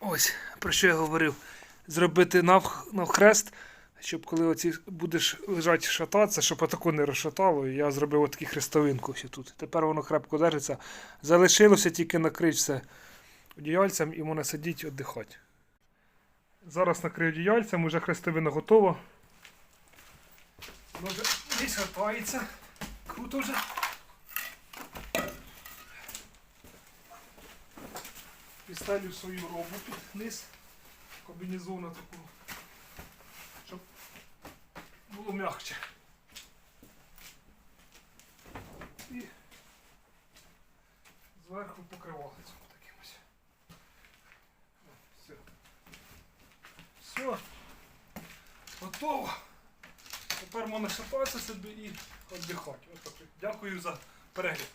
Ось, про що я говорив. Зробити навх- навхрест, щоб коли оці будеш лежати шататися, щоб отако не розшатало. Я зробив отаку хрестовинку ще тут. Тепер воно крепко держиться. Залишилося тільки накрити все одіяльцем і можна сидіти віддихати. Зараз накрию одіяльцем, уже хрестовина готова. Воно вже не шатається. Круто вже. Підставлю свою робу під низ комбінезону таку, щоб було м'якче. І зверху покривалицем таким ось. Все. Все. Готово. Тепер можна шататися собі і віддихати. Дякую за перегляд.